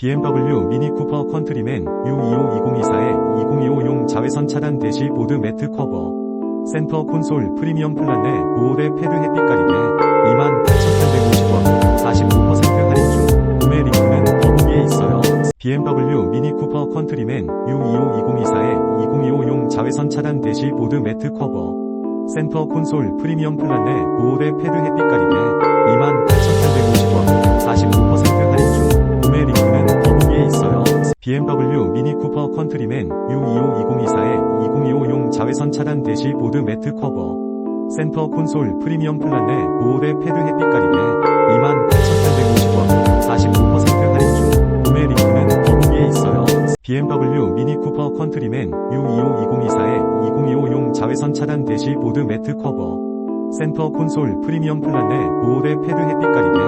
BMW 미니 쿠퍼 컨트리맨 U25 2024에 2025용 자외선 차단 대시 보드 매트 커버 센터 콘솔 프리미엄 플란에 보호대 패드 햇빛 가리개 28,850원 45% 할인 중 구매 링크는 더보기에 있어요. BMW 미니 쿠퍼 컨트리맨 U25 2024에 2025용 자외선 차단 대시 보드 매트 커버 센터 콘솔 프리미엄 플란에 보호대 패드 햇빛 가리개 BMW 미니 쿠퍼 컨트리맨 U25 2024에 2025용 자외선 차단 대시 보드 매트 커버 센터 콘솔 프리미엄 플란에 보호대 패드 햇빛 가리개 28,850원 45% 할인 중 구매 링크는 더보기에 있어요. BMW 미니 쿠퍼 컨트리맨 U25 2024에 2025용 자외선 차단 대시 보드 매트 커버 센터 콘솔 프리미엄 플란에 보호대 패드 햇빛 가리개